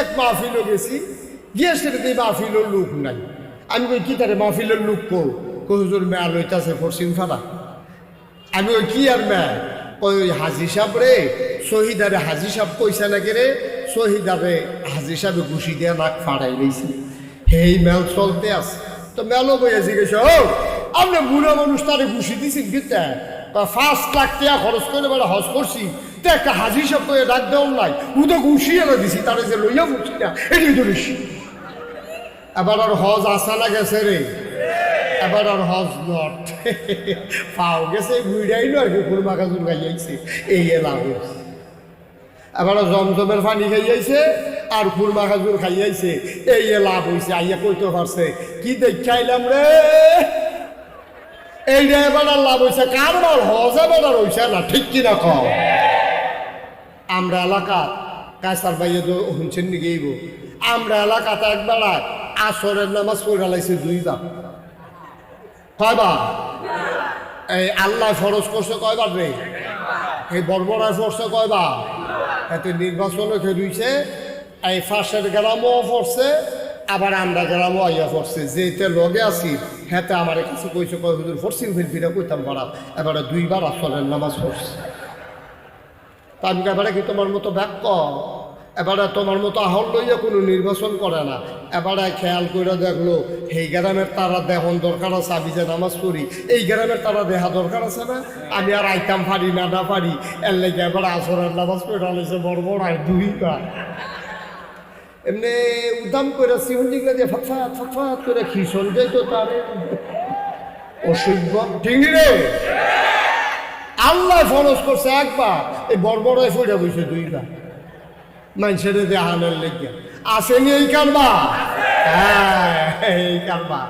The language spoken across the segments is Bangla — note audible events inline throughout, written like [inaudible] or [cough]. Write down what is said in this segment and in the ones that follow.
এক মাহফিলও গেছি গিয়ে সেটাতে মাহফিলের লোক নাই। আমি কই, কি তারে মাহফিলের লোক কো হুজুর, মেয়া লইতাছে পশ্চিম ফাড়া আমি ওই কি আর মেয়া? ওই ওই হাজি সাহেব রে, শহীদারে হাজি সাহেব কইছে নাকি রে? শহীদারে হাজি সাহেবে ঘুষি দিয়ে নাক ফাড়াই রয়েছে সেই মেল চলতে আছে। তো মেলও বইয়া জিজ্ঞেস, ও, আপনি বুড়ো মানুষ তারে ঘুষি দিছি গীতা ফার্স্ট লাখ টাকা খরচ করে বেড়া হজ করছি। তো একটা হাজি সাহেব করে ডাক দেওয়ার নাই। ও তো এনে দিছি, তারে যে লইয়া ফুটছি না, এটাই তো বেশি। এবার আর হজ আসা না গেছে রে। এবার আর হজ নট পাও গেছে বুড়াই নয় কি কুরমা কাজুর খাইয়াইছে এই এলাম এবার জমজমের পানি খাইয়াইছে আর কুরমা খাজুর খাইয়াইছে এই লাভ হইছে, আইয়া কইতে পারছে, কি দেখাইলাম রে? এই রে, এবার আর লাভ হইছে কার বল হজ এবার আর হইছে না, ঠিক কিনা কম আমরা এলাকা, কায়সার ভাইয়ে তো শুনছেন নি গেইব আমরা এলাকাতে একবার আসরের নামাজ পড়ে লাইছে দুইবার। কয়বার? এই আল্লাহ ফরজ করছে কয়বার রে? এই বর্বরায় পড়ছে কয়বার? এতে নির্বাচনও খেলুইছে এই ফাঁসের গ্রামও পড়ছে, আবার আমরা গ্রামও আইয়া পড়ছে। যেতে লগে আছি, হেতে আমার কাছে কইছে, কয়, হুজুর ফরসিং ফিলফিরা কইতাম পারা এবারে দুইবার আসরের নামাজ পড়ছে। তা আমি এবারে কি তোমার মতো ব্যাক এবারে তোমার মতো আহল লইয়া কোনো নির্বাচন করে না। এবারে খেয়াল করে দেখল এই গ্রামের তারা দেহন দরকার আছে, আমি যে নামাজ পড়ি, এই গ্রামের তারা দেহা দরকার আছে না? আমি আর আইতাম পারি না না পারি। এর লেগে এবারে আসরের নামাজ পড়ে আলেছে বড় বড় আর দুইবার এমনি উদাম করে সিহুন্ডিকে দিয়ে ফাফাত ফাফাত করে খিসন যাইতো তার। অসভ্য। ঠিক রে আল্লাহ ফরজ করছে একবার। এই বড় বড় ফুটে বসে দুইবার মানুষের দেহানের লেগে আসেনি এই কারবা হ্যাঁ এই কারবা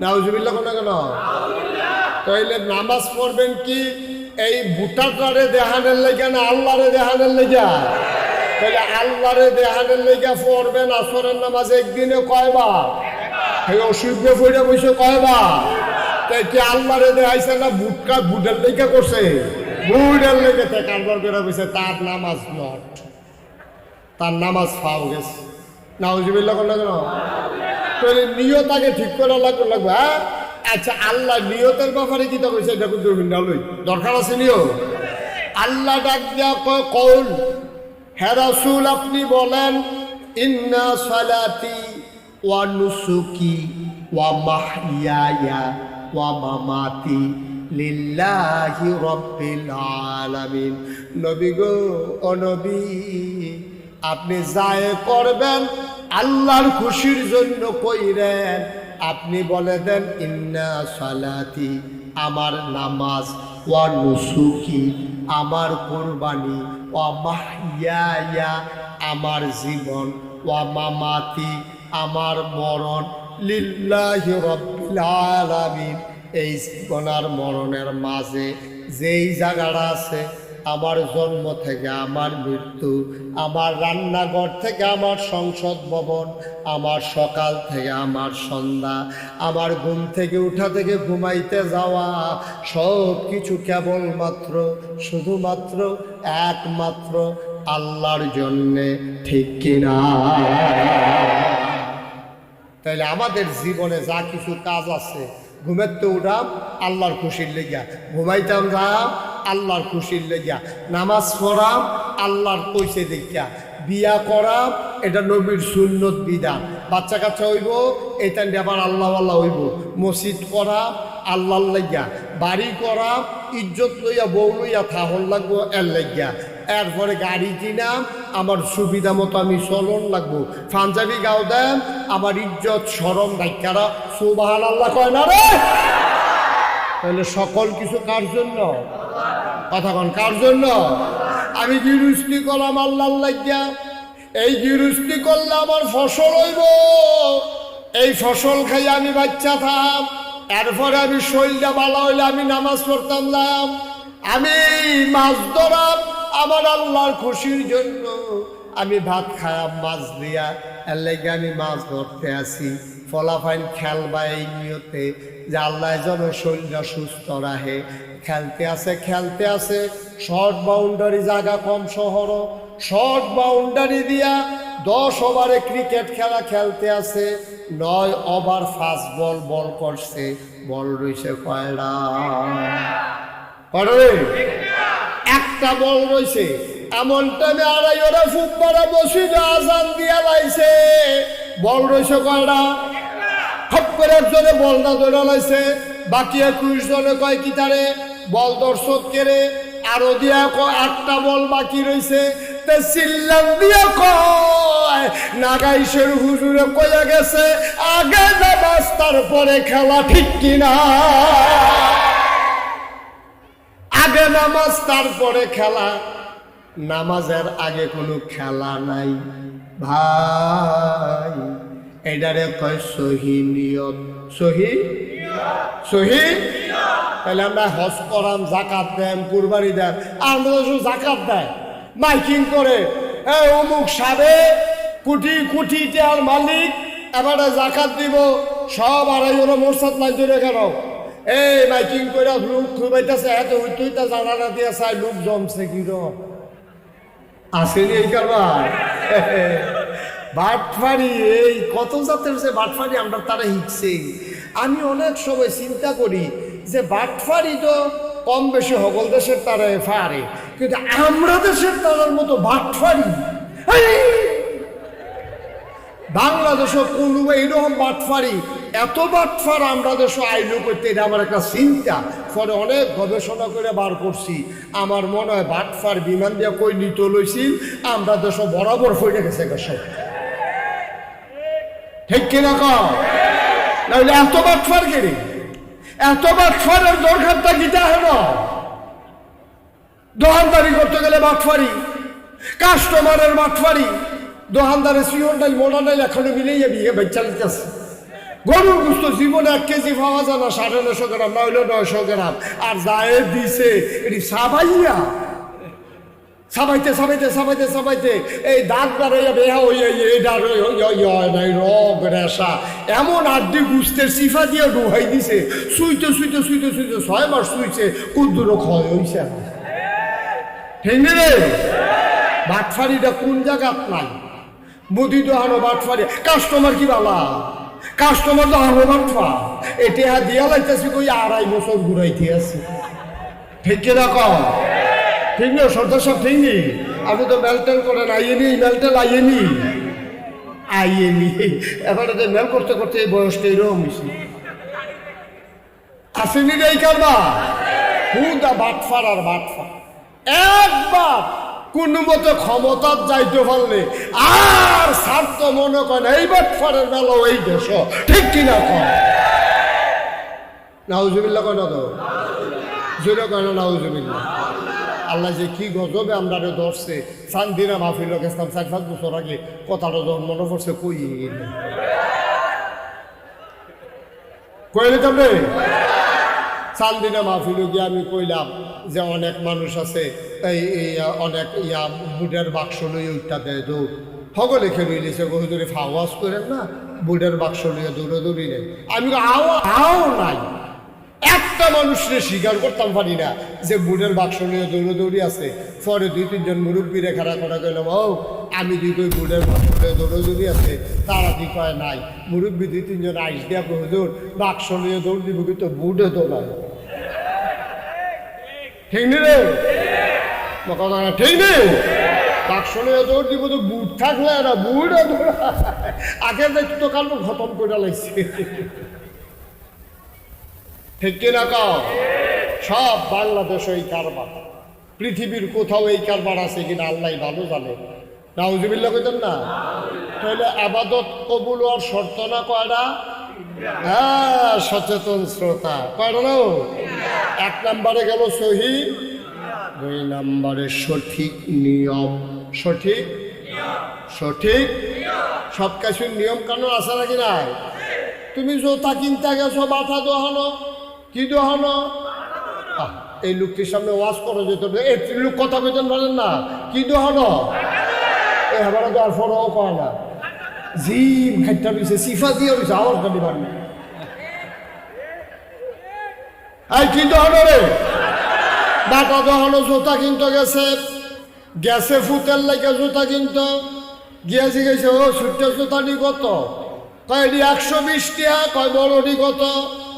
নাউজুবিল্লা কোনো কেন তাইলে নামাজ পড়বেন কি? এই ভুটাটারে দেহানের লেগে না আল্লাহরে দেহানের লেগে তাহলে আল্লাহরে দেহানের লেগে পড়বেন আসরের নামাজ একদিনে কয়বার? এই অসুবিধে পড়ে বসে কয়বার? তাই কি আল্লাহরে দেখাইছে না বুটকা বুটের লেগে করছে? বুটের লেগে তে কারবার করে বসে তার নামাজ নট। তার নামাজ ফাও গেছে। নাউজিবিল্লা করলে কেন? তাহলে নিয়ত আগে ঠিক করে হ্যাঁ? আচ্ছা আল্লাহ নিয়তের ব্যাপারে কি কইছে? এটা কিন্তু লই দরকার আছে নিয়ত? আল্লাহ ডাক দিয়া কয়, কৌল হ্যাঁ রাসূল, আপনি বলেন, ইন্না সালাতি ওয়া নুসুকি ওয়া মাহইয়ায়া। মামাতি লিল্লাহি রাব্বিল আলামিন। নবী গো, ও নবী, আপনি যায় করবেন, আল্লাহর খুশির জন্য কইরেন। আপনি বলে দেন, ইন্না সালাতি, আমার নামাজ, ওয়া নুসুকি, আমার কোরবানি, ওয়া মাহইয়া আমার জীবন, ওয়া মামাতি, আমার মরণ এই জীবন আর মরণের মাঝে যেই জায়গাটা আছে, আমার জন্ম থেকে আমার মৃত্যু, আমার রান্নাঘর থেকে আমার সংসদ ভবন, আমার সকাল থেকে আমার সন্ধ্যা, আমার ঘুম থেকে উঠা থেকে ঘুমাইতে যাওয়া সব কিছু কেবলমাত্র, শুধুমাত্র একমাত্র আল্লাহর জন্যে, ঠিক কিনা? তাইলে আমাদের জীবনে যা কিছু কাজ আছে, ঘুমের তো উঠাম, আল্লাহর খুশির লেগিয়া। ঘুমাইতাম যাম আল্লাহর খুশির লেগিয়া। নামাজ পড়াম, আল্লাহর পয়সে দেখিয়া। বিয়া করাম, এটা নবীর সুন্নত বিধান। বাচ্চা কাচ্চা হইব এটা আবার আল্লাহ আল্লাহ হইব। মসজিদ করাম, আল্লাহর লাগিয়া। বাড়ি করাম, ইজ্জত লইয়া, বউ লইয়া থাহল লাগবো, এর লাগিয়া। এরপরে গাড়ি কিনাম আমার সুবিধা মতো আমি চলন লাগবো। পাঞ্জাবি গাও দেন, আমার ইজ্জত সরম ডাক্তারা সুবাহান আল্লাহ কয় না রে? তাহলে সকল কিছু কার জন্য? কথা কন, কার জন্য? আমি গিরুষ্টি করলাম আল্লাহ লাগিয়া। এই গিরুষ্টি করলে আমার ফসল হইব। এই ফসল খাই আমি বাচ্চা থাম। এরপরে আমি শরীরটা ভালো হইলে আমি নামাজ পড়তাম আমি মাছ ধরাম আমার আল্লাহর খুশির জন্য আমি ভাত খায়াম মাছ দিয়া। এর লেগে আমি মাছ ধরতে আসি। ফলাফাইন খেলবা এই নিয়তে যে আল্লাহ যেন শরীরটা সুস্থ রাখে। খেলতে আছে খেলতে আছে শর্ট বাউন্ডারি জায়গা কম শহর। শর্ট বাউন্ডারি দিয়া দশ ওভারে ক্রিকেট খেলা খেলতে আছে নয় ওভার ফাস্ট বল বল করছে। বল রয়েছে কয়লা কয়টা একটা বল রয়েছে এমন টাইমে আড়াই ওরা ফুটবলা বসিল আজান দিয়া লাইছে। বল রয়েছে কয়টা? করে একজনে বলটা ধরে লাইছে। বাকি একুশ জনে কয় কি তারে? বল দর্শক কেড়ে আরও দিয়া কয় বল বাকি রয়েছে তে চিল্লান দিয়া কয়, নাগাইশের হুজুরে কয়া গেছে, আগে নামাজ তারপরে খেলা ঠিক কিনা? আগে নামাজ, তারপরে খেলা। নামাজের আগে কোনো খেলা নাই। ভাই এটারে কয় সহি নিয়ত। সহি? সহি? তাহলে আমরা হজ করাম, জাকাত দেন, কুরবানি দেন। আমরা শুধু জাকাত দেয়। মাইকিং করে, এ, অমুক সাবে, কোটি কোটি টাকার মালিক, এবারে জাকাত দিব, সব আড়াই ওরা মোরসাদ নাই ধরে কেন? এই মাইকিং করে লোক খুবাইতেছে? এত জানা না দিয়ে চাই লোক জমছে কি আসেনি এই কারবার? বাটফারি, এই কত জাতের যে বাটফারি আমরা তারা হিকছে। আমি অনেক সময় চিন্তা করি যে বাটফারি তো কম বেশি হগল দেশের তারা ফারে, কিন্তু আমরা দেশের তারার মতো বাটফারি। এই! বাংলাদেশও কোনো এইরকম বাটফারি এত বাটফার আমরা দেশে আইলো করতে, এটা আমার একটা চিন্তা। পরে অনেক গবেষণা করে বার করছি। আমার মনে হয় বাটফার বিমান দিয়ে কই নিত লইছিল, আমরা দেশ বরাবর ফইরে গেছে সব। ঠিক কিনা কম নাহলে এত বাটফার কেড়ে এত বাটফারের দরকারটা গীতা হেন দোকানদারি করতে গেলে বাটফারি কাস্টমারের বাটফারি দোকানদারে সিওর ডাল মোটা ডাল এখনও মিলেই যাবি এ বাচ্চা লিখতেছে গরুর গুস্ত জীবনে এক কেজি পাওয়া যায় না, সাড়ে নশো গ্রাম না হইলে নয়শো গ্রাম। আর যায় দিছে, এটি সাবাইয়া। সাবাইতে সাবাইতে সাবাইতে সাবাইতে। এই দাঁত দাঁড়াইয়া বেহা ওই এইটা নাই রগ, রেশা। এমন আড্ডি গুস্তের সিফা দিয়ে ডুহাই দিছে। শুইতে শুইতে শুইতে শুইতে ছয় মাস শুইছে কুদ্দুর ক্ষয় হইছে। ঠিক রে। বাটফারিটা কোন জায়গাত নাই? মুদি দোহানো বাটফারি। কাস্টমার কি বালা? কাস্টমার তো আরও বাটফা এটা দিয়া লাইতেছি কই, আড়াই বছর ঘুরাইতে আছে। ঠিক কি রকম ঠিক না, সর্দার সব ঠিক নেই আপনি তো মেলটেল করেন আইয়েনি মেলটেল আইয়েনি আইয়েনি এবারে তো মেল করতে করতে এই বয়সটা এরকম হয়েছে আসেনি রে এই কারবা হুদা বাটফার আর বাটফার। একবার কোন মতো ক্ষমতার যাইতে পারলে আর স্বার্থ মনে করেন এই বাটফারের বেলা এই দেশ। ঠিক কিনা কন নাউজুবিল্লা কয় তো? জোরে কয় নাউজুবিল্লা আল্লাহ যে কি গজবে আমরা ধরছে চান্দিনা মাহফিল গেছিলাম চার পাঁচ বছর আগে কথাটা যখন মনে পড়ছে, কই কইলে তোমরে চান্দিনা মাহফিল গিয়ে আমি কইলাম যে অনেক মানুষ আছে, এই অনেক ইয়া বুটের বাক্স লই ওইটা দেয় দৌড়। সকলে খেলে নিছে গহুদুরে ফাওয়াজ করেন না, বুটের বাক্স লইয়া দৌড়ে দৌড়ি নেই। আমি আও আও নাই। একটা মানুষরে স্বীকার করতাম পারি না যে বুটের বাক্স নিয়ে দৌড়ে দৌড়ি আছে। পরে দুই, তিনজন মুরব্বীরে খাড়া করা গেলাম ও আমি দুই কই বুটের বাক্স নিয়ে দৌড়ে দৌড়ি আছে তারা দি কয় নাই। মুরব্বী দুই, তিনজন আইস দিয়া হুজুর বাক্স নিয়ে দৌড় দিব, কিন্তু বুটে দৌড়ায়। ঠিক নি রে? কথা ঠিক নেই বাক্স নিয়ে দৌড় দিব তো বুট থাকলে না, বুটে দৌড়া আগে দেখতো কাল খতম করে লাগছে ঠিক কিনা কাও? সব বাংলাদেশ এই কারবার। পৃথিবীর কোথাও এই কারবার আছে কিনা আল্লাহ ভালো জানে। নাউজুবিল্লা কইতেন না? তাহলে আবাদত কবুল আর শর্ত না কয়টা? হ্যাঁ সচেতন শ্রোতা। কয়টা এক নম্বরে গেল সহি, দুই নম্বরে সঠিক নিয়ম। সঠিক? সঠিক? সব কিছুর নিয়ম কানুন আছে নাকি নাই? তুমি জোতা কিনতে গেছো বাটা দোহানো। কি দোহানো এই লোকটির সামনে ওয়াজ করো যেত এই লোক কথা কইতেন বলেন না। কি দোহানো তো আর ফোনও কয় না। জিম, খাইটা দিছে সিফা দিয়ে দিছে আওয়াজ গাড়ি বাড়ি এই কি দোহানো রে? বাটা দোহানো জোতা কিনতে গেছে। গ্যাসে ফুতের লাগে জুতা কিনতো। গিয়া জিজ্ঞেস, ও ছুটে জুতাটি কত? কয় একশো বিশ টিয়া কয় বড়টি কত?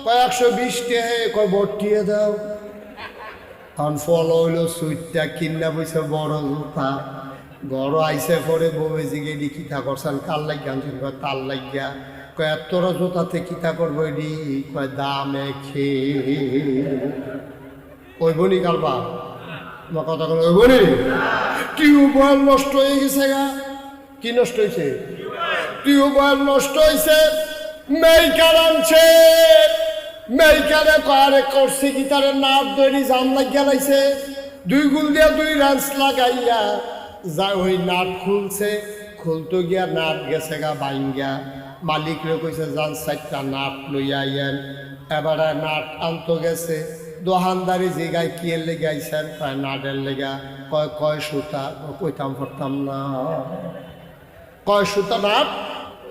কয় একশো বিশ টিয়া কয় বটিয়ে দাও। তখন ফল হইল সুইটটা কিনা বইছে বড় জুতা গড় আইসে পরে বউয়ে জিগে এডি কিতা করছেন কার লাগিয়া আনছেন কয়, তার লাগিয়া। কয়, এতর জুতাতে কিতা করব এডি? কয়, দামে খেয়ে। ওই বনি কালবা আমার কথা কোনো ওই বনি? টিউবওয়েল নষ্ট হয়ে গেছে গা। কি নষ্ট হয়েছে টিউবওয়েল নষ্ট হয়েছে মেইকার আনছে। মেইকারে কয়ারে করছে তারে নাট দৈরি জাম লাগিয়া লাইছে। দুই গুল দিয়া দুই রাঞ্চ লাগাইয়া যা ওই নাট খুলছে। খুলতো গিয়া নাট গেছে গা বাইঙ্গা মালিকরে কইছে যান চারটা নাট লইয়া আইয়েন। এবারে নাট আনতো গেছে। দোহানদারি জিগায় কি এর লেগে আইসেন কয়, নাটের লেগা। কয় কয় সুতা? কইতাম পারতাম না। কয় সুতা নাট?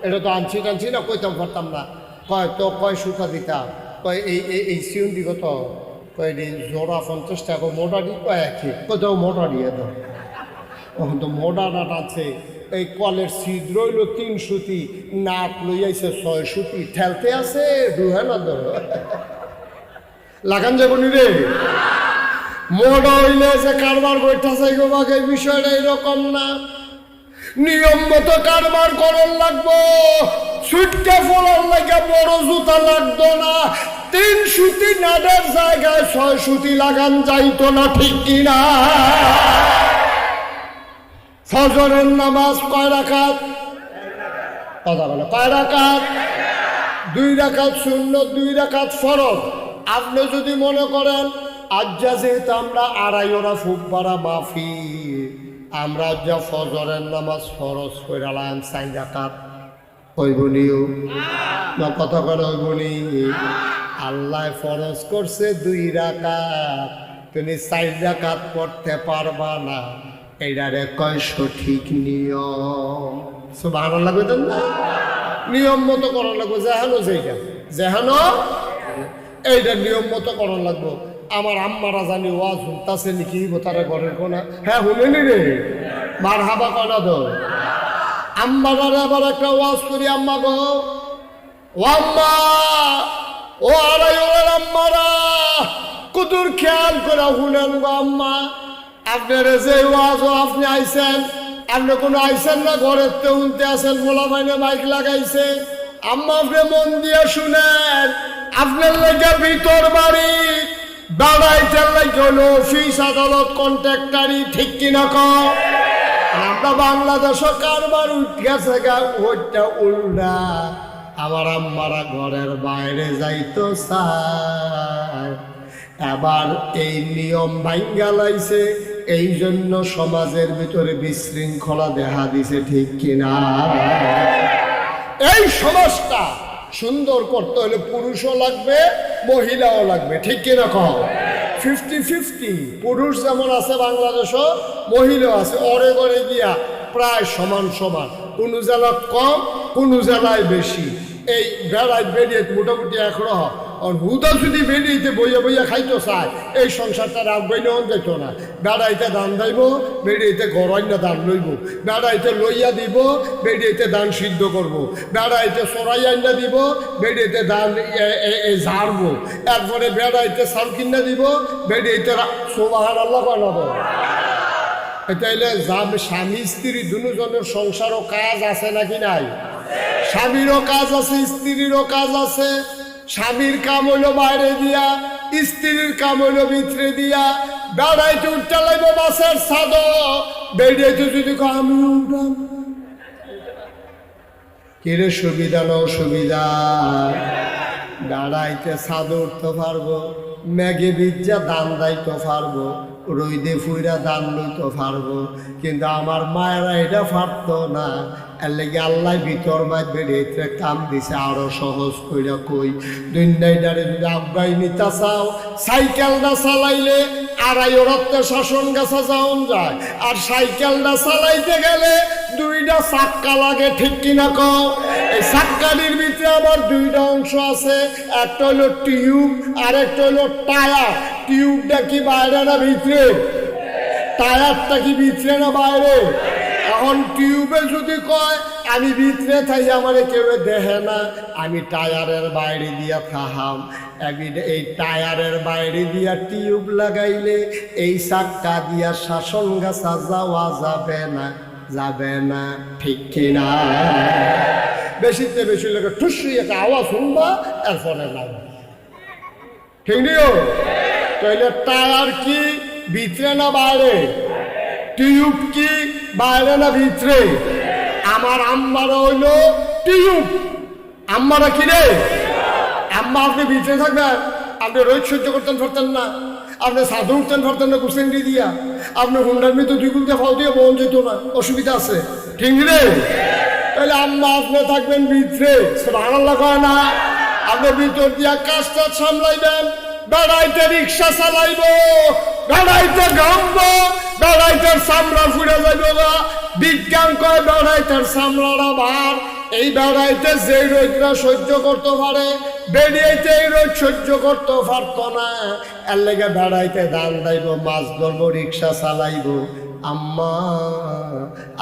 এটা তো আনছি, টানছি না, কইতাম পারতাম না। কয়, তো কয় সুতা দিতাম? কয়, এই এই সিউন দিকে তো কয় এটি জোড়া পঞ্চাশ টাকা মোটা দি কয় একই কোথাও মোটা দিয়ে দাও। তখন তো মোটা নাট আছে এই কলের ছিদ্র হইল তিন সুতি নাট লই আইছে ছয় সুতি। ঠেলতে আছে ডুহে না ধর লাগান যাব রে মোটা হইলে যে কারবার বৈঠাছে গো বাক বিষয়টা এরকম না। নিয়ম মতো কারবার করন লাগবো। সুইটটা ফলার লাগে বড় জুতা লাগতো না। তিন সুতি নাডের জায়গায় ছয় সুতি লাগান যাইতো না, ঠিক কিনা? ফজরের নামাজ কয় রাখাত কথা বলো, কয় রাখাত দুই রাখাত শূন্য দুই রাখাত ফরজ। আপনি যদি মনে করেন, আজ যা যেহেতু আমরা আড়াই ওরা ফুকবারা মাফি, আমরা যা ফজরের নামাজ ফরজ কইরালাম সাই রাখাত ওইগুলিও না, কথা করে ওইগুলি আল্লাহ ফরজ করছে দুই রাকাত। তুমি চার রাকাত পড়তে পারবা না। এটারে কয় সঠিক নিয়ম। সব ভালো লাগবে তো না। নিয়ম মতো করা লাগবে, যেহানো যেটা যেহানো এইটা নিয়ম মতো করা লাগবো। আমার আম্মারা জানি ওয়াজ শুনতাছে নাকি, তারা ঘরের কোনা হ্যাঁ শুনেনি রে। মার হাবা কয়না তো? আম্মারা আবার একটা ওয়াজ করি, আম্মা গো। ও আম্মা, ও আড়াই ওর আম্মারা কুতুর খেয়াল করে শুনেন গো আম্মা। আপনার যে ওয়াজ আপনি আইছেন, আপনি কোনো আইছেন না, ঘরের তো উনতে আছেন মোলা মাইনে বাইক লাগাইছে। আম্মা, আপনি মন দিয়ে শুনেন, আপনার লেগে ভিতর বাড়ি বেড়াইতে লাগে অফিস, আদালত কন্ট্রাক্টারি ঠিক কিনা কর আমরা বাংলাদেশও কারবার উঠ গেছে গা, ওইটা উল্টা। আমার আম্মারা ঘরের বাইরে যাইতো চায় এবার এই নিয়ম ভাঙ্গা লাইছে, এই জন্য সমাজের ভিতরে বিশৃঙ্খলা দেখা দিছে, ঠিক কিনা? এই সমাজটা সুন্দর করতে হলে পুরুষও লাগবে, মহিলাও লাগবে, ঠিক কিনা কহ ফিফটি ফিফটি। পুরুষ যেমন আছে বাংলাদেশও, মহিলাও আছে। অরে গড়ে গিয়া প্রায় সমান সমান। কোনো জেলা কম, কোনো জেলায় বেশি। এই বেড়ায় বেরিয়ে মোটামুটি একরহ আর হুদা যদি বেরিয়েতে বইয়া বইয়া খাইতো চায় এই সংসারটা রাখবই নেওয়া যেত না। বেড়াইতে দান দাইব বেরিয়েতে গড়াইনা দান লইব। বেড়াইতে লইয়া দিব বেরিয়েতে দান সিদ্ধ করব। বেড়াইতে সরাই আইনা দিব বেরিয়েতে দান ঝাড়বো। এরপরে বেড়াইতে সাল কিনা দিব বেরিয়েতে সোবাহার আল্লাহ বানাবো। তাইলে স্বামী স্ত্রী দুজনের সংসারও কাজ আছে নাকি নাই? স্বামীরও কাজ আছে, স্ত্রীরও কাজ আছে। স্বামীর কাম হইল বাইরে দিয়া, স্ত্রীর কাম হইল ভিতরে দিয়া। বেড়াইতে উঠতে লাগবে বাসের সাদ বেড়াইতে যদি আমি কিরে সুবিধা না অসুবিধা? দাঁড়াইতে ছাদ উঠতে পারব ম্যাগে বিদ্যা দান দাইতে পারব রইদে ফুইরা দান লইতে পারব। কিন্তু আমার মায়েরা এটা পারতো না। এর লেগে আল্লাহ ভিতর মাই বেরিয়েছে কাম দিছে, আরও সহজ কইরা কই। দুইটারে যদি আব্বাই নিতা চাও সাইকেলটা চালাইলে আড়াই ওরত্তে শাসন গাছা যাওন যায়। আর সাইকেলটা চালাইতে গেলে দুইটা চাক্কা লাগে, ঠিক কিনা কও? এই চাক্কাটির ভিতরে আবার দুইটা অংশ আছে, একটা হলো টিউব আর একটা হলো টায়ার। টিউবটা কি বাইরে না ভিতরে? টায়ারটা কি ভিতরে না বাইরে? এখন টিউবে যদি কয়, আমি ভিতরে থাই আমার কেউ দেহে না, আমি টায়ারের বাইরে দিয়া থাহাম। এই টায়ারের বাইরে দিয়া টিউব লাগাইলে এই চাক্কা দিয়া শাসন গাছা যাওয়া যাবে না যাবে না, ঠিক কিনা? বেশিতে বেশি লোক ঠুসি একটা আওয়াজ শুনবা, এরপরে লাগবে ঠিক নিও? তাহলে টায়ার কি ভিতরে না বাইরে? টিউব কি বাইরে না ভিতরে? আমার আম্মার হইল টিউব। আম্মারা কি রে? আম্মা আপনি ভিতরে থাকবেন, আপনি রোজ সহ্য করতেন পারতেন না। আপনি সাধু উঠতেন পারতেন না কুসেন্ডি দিয়া আপনি হুন্ডার মধ্যে দুই গুলকে ফল দিয়ে বোন যেত না, অসুবিধা আছে। ঠিক রে? তাহলে আম্মা আপনি থাকবেন ভিতরে। ভালো কয় না, আপনি ভিতর দিয়া কাজটা সামলাইবেন। বেড়াইতে রিক্সা চালাইব দাঁড়াইতে ঘামব দাঁড়াইতে চামড়া ফুড়ে যাইব বিজ্ঞান কয় দাঁড়াইতে সামলাটা ভার এই বেড়াইতে যে রোদরা সহ্য করতে পারে বেরিয়েতে এই রোদ সহ্য করতে পারতো না। এর লেগে বেড়াইতে দান দাইব, মাছ ধরবো, রিক্সা চালাইব। আম্মা,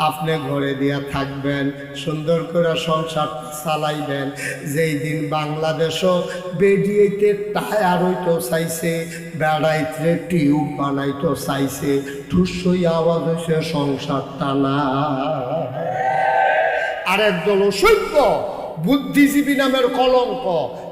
আপনি ঘরে দিয়া থাকবেন, সুন্দর করে সংসার চালাইবেন। যেই দিন বাংলাদেশও বেডিয়েতে টায়ার হইতো চাইছে, বেড়াইতে টিউব বানাইতো চাইছে, ঠুসই আওয়াজ হয়েছে সংসার টানা আর একদল অসভ্য বুদ্ধিজীবী নামের কলঙ্ক।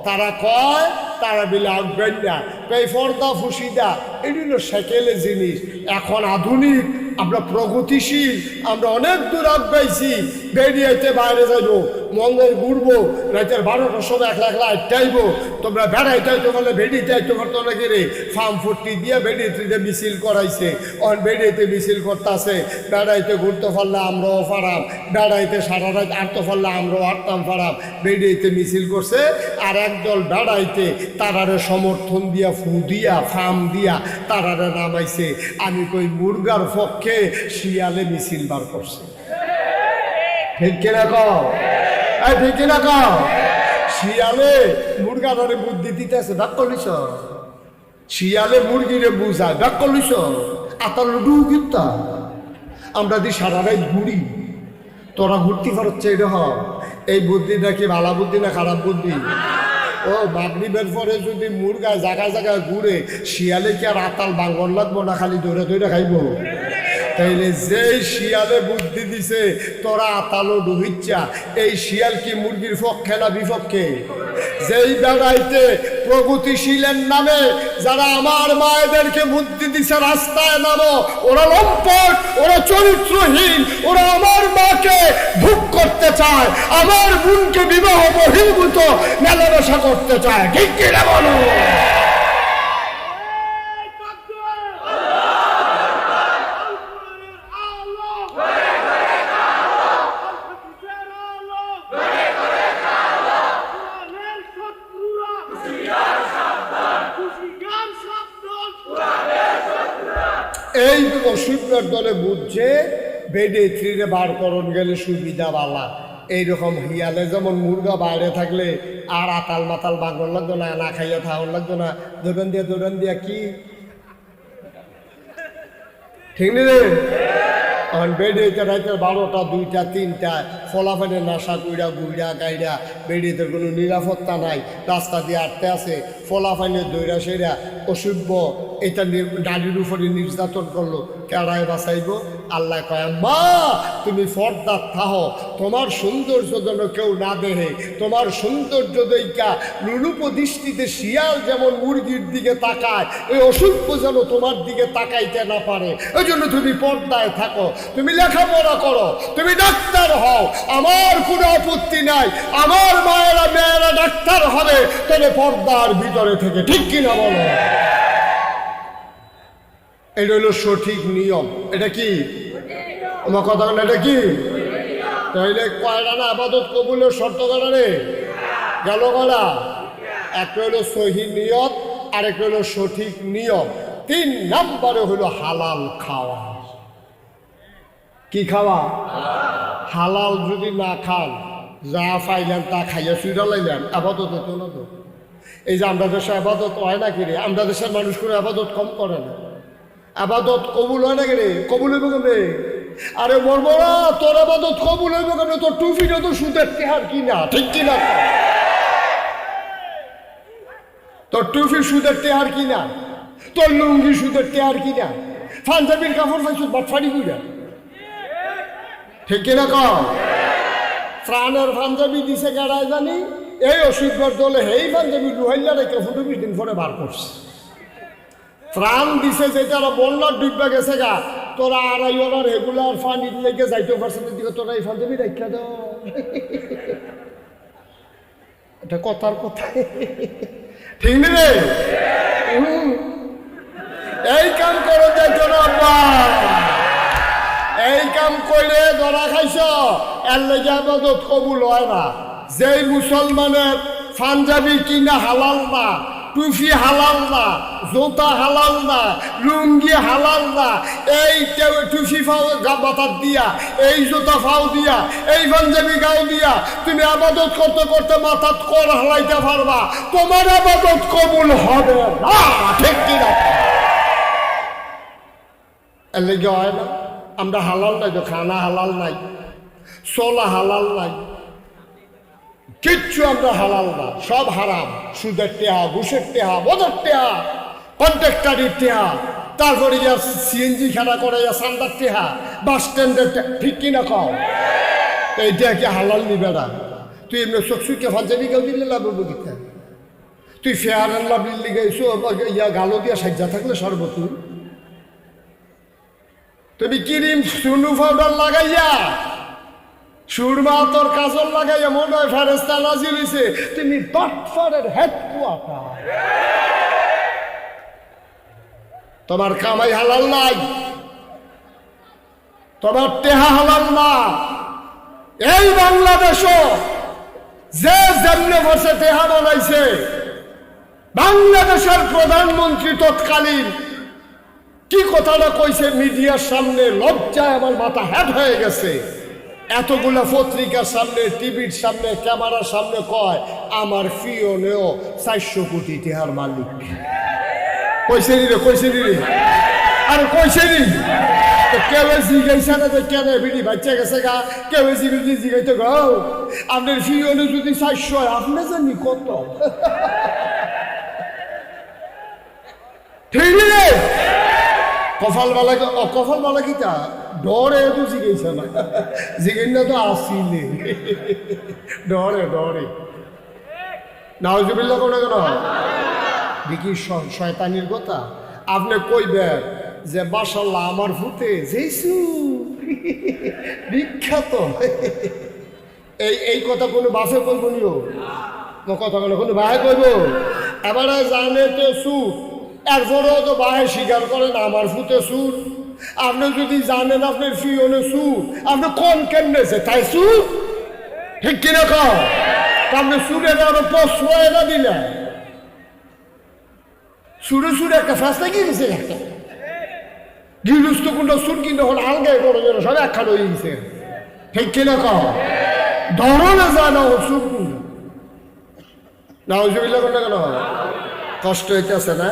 তারা কয়, তারা বিলে আঁকবেন না এই ফর্দা ফুসিদা। এগুলো সেকেলে জিনিস। এখন আধুনিক, আমরা প্রগতিশীল, আমরা অনেক দূর আগাইছি। বেরিয়েতে বাইরে যাইব। মন্দির ঘুরবো, রাতের বারোটার সময় একলা একলা আটটাইব তোমরা বেড়াইতে হইতে পারলে বেডিতে আইতে পারতো নাকি রে? ফার্ম ফুটি দিয়ে বেডিতে মিছিল করাইছে। অন বেডিতে মিছিল করতেছে। বেড়াইতে ঘুরতে পারলে আমরাও পারাম। বেড়াইতে সারা রাত আটতে পারলে আমরাও আটতাম পারাম। বেডিতে মিছিল করছে আর একদল বেড়াইতে তারারে সমর্থন দিয়া, ফু দিয়া ফার্ম দিয়া তারারে নামাইছে। আমি কই মুরগার পক্ষে শিয়ালে মিছিল বার করছে। ঠিক কিনা কও এই ঠিক কিনা কও শিয়ালে মুরগা ধরে বুদ্ধি দিতেছে ডাক কলিস শিয়ালে মুরগিরে বুঝায় ডাক কলিস আতার ডু কিতা আমরা দি সারা রাত ঘুরি। তোরা ঘুরতে পারছে এটা হ। এই বুদ্ধিটা কি ভালো বুদ্ধি না খারাপ বুদ্ধি? ও মাগরিবের পরে যদি মুরগা জায়গায় জায়গায় ঘুরে, শিয়ালে কি আর আতাল বাঙ্গন লাগবো না খালি দৌড়ে দৌড়ে খাইবো? তাইলে যেই শিয়ালে বুদ্ধি দিছে, তোরা আতালো ডুবিচ্ছা এই শিয়াল কি মুরগির পক্ষে না বিপক্ষে? যেই বেড়াইতে প্রগতিশীলের নামে যারা আমার মায়েদেরকে বুদ্ধি দিছে, রাস্তায় নামো, ওরা লম্পট, ওরা চরিত্রহীন, ওরা আমার মাকে ভোগ করতে চায়, আমার বোনকে বিবাহ বহির্ভূত, মেলামেশা করতে চায়। ঠিক কিনা বলো? অসুবিধার দলে বুঝছে, বেডে থ্রিরে বার করণ গেলে সুবিধা বালা। এইরকম হিয়ালে যেমন মুরগা বাইরে থাকলে আর আতাল মাতাল বাঁকর লাগতো না না খাইয়া থাউন লাগতো না। দোকান দিয়া দোকান দিয়া কি? ঠিক নেই এখন তো রাইতে বারোটা, দুইটা, তিনটা ফলাফানে নাশা কইরা গুইড়া গাইড়া বেড়েতে কোনো নিরাপত্তা নাই। রাস্তা দিয়ে আটতে আছে ফলাফানে দৈরা সেরা অসভ্য এটা নারীর উপরে নির্যাতন করল। কেড়ায় বাঁচাইব? আল্লাহ কয়, মা, তুমি ফর্দার থাহ। তোমার সৌন্দর্য যেন কেউ না দেহে তোমার সৌন্দর্য দৈকা লুলুপ দৃষ্টিতে শিয়াল যেমন মুরগির দিকে তাকায় এই অসভ্য যেন তোমার দিকে তাকাইতে না পারে। ওই জন্য তুমি পর্দায় থাকো। তুমি লেখাপড়া করো। তুমি ডাক্তার হও। আমার কোনো আপত্তি নাই। আমার মায়েরা, মেয়েরা ডাক্তার হবে। তবে পর্দার ভিতরে থেকে, ঠিক কিনা বলো? এটা হলো সঠিক নিয়ম। এটা কি? আমার কথা এটা কি? তাইলে কয়টা না আপাতত কবুলের শর্ত করা রে? গেল করা একটা হলো সহি আর একটা হলো সঠিক নিয়ম। তিন নম্বরে হলো হালাল খাওয়া। কি খাওয়া? হালাল যদি না খান, যা পাইলেন তা খাইয়া সুইরা লাইলেন আপাতত তো। এই যে আমরা দেশে আপাতত হয় না কি রে? আমরা দেশের মানুষ করে আপাতত কম করে না। আবাদত কবুল হয় না রে কবুল হইব কেমনে? আরে বর্বরা, তোর আবাদত কবুল হইব কেমনে? তোর টুফিটা তো সুদের টেহার কিনা, ঠিক কিনা? তোর টুফি সুদের টেহার কিনা? তোর লুঙ্গি সুদের টেহার কিনা? পাঞ্জাবির কাপড় পাইছো, বাটফাড়ি কুইরা? ঠিক কিনা কম প্রাণের পাঞ্জাবি দিছে গাড়ায় জানি? এই অসুখবার দলে হেই পাঞ্জাবি লুহাইলা রেখে ফুটো দিন পরে বার করছে। প্রাণ দিছে যে তারা বন্যার ডুববা গেছে গা। তোরা আড়াই ওনার রেগুলার ফানির লেগে যাইতে পারছে না দিকে তোরা এই এটা কথার কথা। ঠিক রে? এই কাম করো যাইতো না আব্বা। এই কাম কইরে ধরা খাইছ, এর লেগে আবাদত কবুল হয় না। যেই মুসলমানের পাঞ্জাবি কিনা হালাল না টুফি হালাল না, জোতা হালাল না, লুঙ্গি হালাল না, এই টুফি ফাও মাথার দিয়া, এই জোতা ফাও দিয়া, এই পাঞ্জাবি গাও দিয়া, তুমি আবাদত করতে করতে মাথাত কর হালাইতে পারবা, তোমার আবাদত কবুল হবে না, ঠিক কিনা এর লেগে হয় না, আমরা হালাল নাই তো খানা হালাল নাই সোলা হালাল নাই। কিচ্ছু আমরা হালাল না। সব হারাম। সুদের টেহা, ঘুষের টেহা, মদের টেহা, কন্ট্রাক্টারির টেহা, তারপরে ইয়া সিএনজি খেলা করে ইয়া সান্দার টেহা, বাস স্ট্যান্ডের ঠিক কিনা কও? এইটা কি হালাল নিবে না? তুই এমনি চকচুকে ফাঞ্জাবি কেউ দিলে লাভ বুঝিতে তুই ফেয়ার অ্যান্ড লাভলির লিগে এসো ইয়া গালো দিয়া সাজ্জা থাকলে সর্বতুর তুমি ক্রিম সুনু পাউডার লাগাইয়া সুরমা তোর কাজল লাগাইয়া মনে হয় ফেরেস্তা নাজিল তুমি বাটফারের হেড তোমার কামাই হালাল নাই। তোমার টেহা হালাল না। এই বাংলাদেশও যে যেমনে বসে টেহা বানাইছে, বাংলাদেশের প্রধানমন্ত্রী তৎকালীন কি কথাটা কইছে? মিডিয়ার সামনে লজ্জায় আমার মাথা হ্যাট হয়ে গেছে। এতগুলা পত্রিকার সামনে, টিভির সামনে, ক্যামেরার সামনে কয়, আমার ফিওনেও চারশো কোটি টেহার মালিক। কইছে নি রে কইছে নি রে? আরে কইছে নি কেউ জিগাইছে না তো কেন বিড়ি বাচ্চা গেছে গা? কেউ জিগাইছে জিগাইতে গো। আপনার ফিওনে যদি চারশো হয়, আপনি জানি কত? [laughs] ঠিক কফাল বালা কফাল বালা কিতা ডরে তো জিগেছে না জিগেন না তো আসিলে। ডরে ডরে। নাওজুবিল্লা কোনো কেন দেখি শয়তানির কথা। আপনি কইবেন যে মাসাল্লাহ আমার ভূতে যেইসু বিখ্যাত। এই এই কথা কোনো বাসে কইব নিও? কথা কোনো কোনো বাহে কইব? এবারে জানে তো সুর। এরপরেও তো বাহে স্বীকার করেন আমার ফুতে সুর। আপনি যদি জানেন আপনার ফিওনে সুর, আপনি কোন কেমনেছে তাই সুর? ঠিক কিনা কম আপনি সুরের আরও প্রশ্ন এটা দিলেন। সুরে সুরে একটা ফাঁসটা গিয়েছে সুর কিন্তু হল যেন সব একখান হয়ে গেছে। ঠিক না ও সুর নাউজুবিল্লাহ কোনটা কেন কষ্ট হইতেছে না?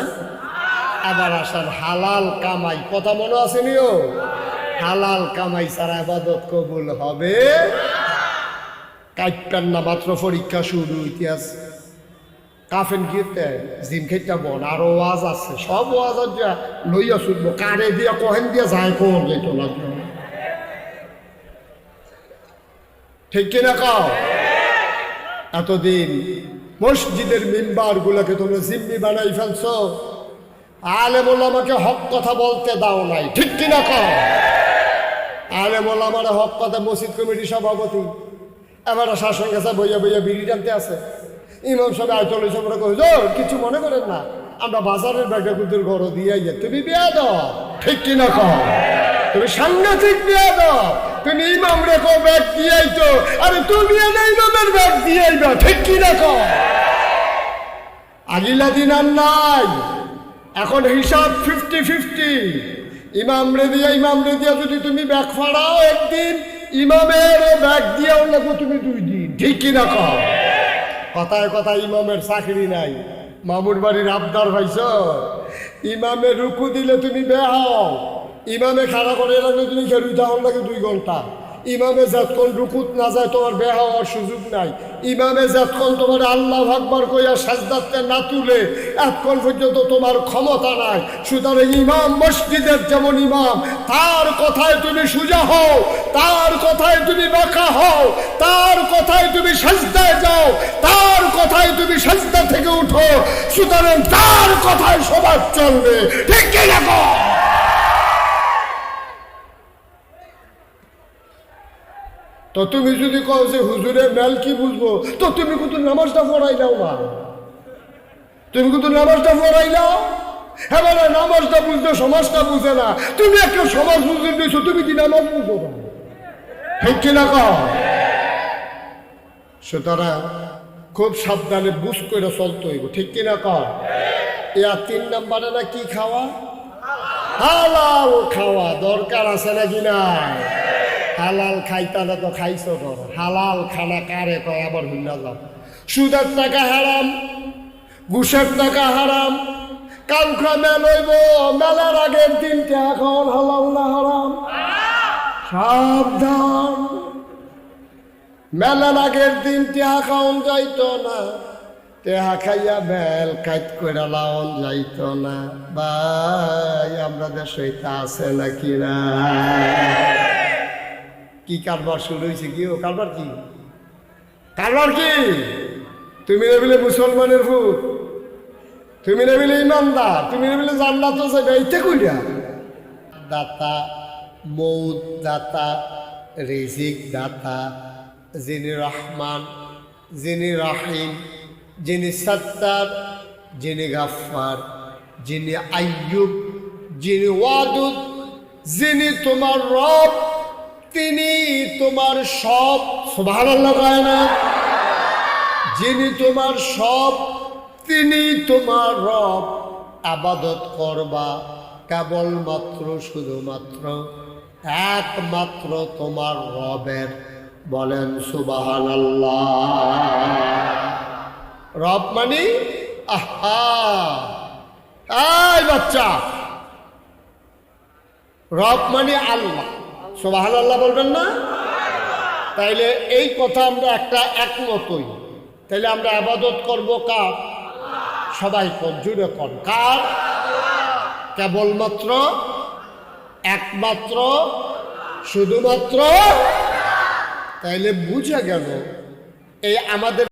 আবার আসার হালাল কামাই। কথা মনে আছে নিও? হালাল কামাই ছাড়া আবাদত কবুল হবে? কাইপান না মাত্র পরীক্ষা শুরু, ইতিহাস। কাফেন গিয়েতে জিম বন আরও ওয়াজ আছে। সব ওয়াজ যা লইয়া শুনব। কারে দিয়া, কহেন দিয়া যায় কোন যেত না ঠিক কিনা কাও? এতদিন মসজিদের মেম্বার গুলোকে তোমরা জিম্মি বানাই ফেলছো। আলে বলে আমাকে হক কথা বলতে দাও নাই। ঠিক কিনা কর আলে বলে আমার হক কথা মসজিদ কমিটির সভাপতি। এবার শাসন গেছে, বইয়া বইয়া বিড়ি টানতে আছে। ইমাম সাহেব আয়তল কই জোর কিছু মনে করেন না। আমরা বাজারের ব্যাগটা কুতুর ঘর দিয়ে ইয়ে তুমি বিয়া দাও ঠিক কিনা কর তুমি সাংঘাতিক বিয়া দাও তুমি ইমাম রেখো ব্যাগ দিয়েই তো আরে তুমি ইমামের ব্যাগ দিয়েই দাও ঠিক কিনা কর আগিলা দিন আর নাই। এখন হিসাব ফিফটি ফিফটি ইমাম রেদিয়া ইমাম রেদিয়া, যদি তুমি ব্যাগ ফাড়াও একদিন, ইমামের ব্যাগ দিয়াও লাগবো তুমি দুই দিন। ঠিক কিনা কও? কথায় কথা ইমামের চাকরি নাই। মামুর বাড়ির আবদার ভাইছ ইমামে রুকু দিলে তুমি বে হও ইমামে খাড়া করে রাখলে তুমি খেলুই তাহলে লাগে দুই ঘণ্টা। ইমামে যতক্ষণ রুকুত না যায়, তোমার বে হওয়ার সুযোগ নাই। ইমামে যতক্ষণ তোমার আল্লাহ ভাগবার কইয়া সাজদাতে না তুলে, এতক্ষণ পর্যন্ত তোমার ক্ষমতা নাই। সুতরাং ইমাম মসজিদের যেমন ইমাম, তার কথায় তুমি সুজা হও, তার কথায় তুমি বাঁকা হও, তার কথায় তুমি সাজদায় যাও, তার কথায় তুমি সাজদা থেকে উঠো। সুতরাং তার কথায় সবার চলবে। ঠিক কি না গো? তো তুমি যদি কও যে হুজুরের মেল কি বুঝব, তো তুমি কিন্তু নামাজটা পড়াই দাও না তুমি কিন্তু নামাজটা পড়াই দাও হ্যাঁ নামাজটা বুঝতে, সমাজটা বুঝে না। তুমি একটা সমাজ বুঝতে দিয়েছ তুমি কি নামাজ বুঝো না? ঠিক কিনা কও? সুতরাং খুব সাবধানে বুঝ করে চলতে হইব, ঠিক কিনা কও? ইয়া তিন নম্বরে না কি খাওয়া? হালাল খাওয়া, দরকার আছে নাকি নাই? হালাল খাইতা না তো খাইছো ধর হালাল খানা কারে কয় আবার ভিন্ন সুদের টাকা হারাম, ঘুষের টাকা হারাম কাউকে মেল হইব মেলার আগের দিন এখন হালাল না হারাম। সাবধান। মেলার আগের দিন টেহা খাওন যাইত না, টেহা খাইয়া বেল কাইত করে লাওন যাইত না। ভাই, আমরা দেশে আছে নাকি না কি কারবার শুরু হয়েছে কি? ও কারবার কি? কারবার কি? তুমি নেবিলে মুসলমানের ফুট তুমি নেবিলে ইমানদার। তুমি নেবিলে জান্নাত যাবে এইটা কইরা। দাতা, মৌত দাতা, রিজিক দাতা, যিনি রহমান, যিনি রাহিম, যিনি সত্তার, যিনি গাফার যিনি আইয়ুব, যিনি ওয়াদুদ, যিনি তোমার রব। তিনি তোমার সব, সুবহানাল্লাহ কয় না, যিনি তোমার সব, তিনি তোমার রব আবাদত করবা, কেবলমাত্র, শুধুমাত্র, একমাত্র তোমার রবের, বলেন সুবাহান রব মানে? আহা! বাচ্চা! রব মানে আল্লাহ। সুবাহান আল্লাহ বলবেন না? তাইলে এই কথা আমরা একটা একমতই। তাইলে আমরা আবাদত করব কার? সবাই কর, জুড়ে কর। কার? কেবলমাত্র একমাত্র, শুধুমাত্র? তাইলে বুঝে গেল, এই আমাদের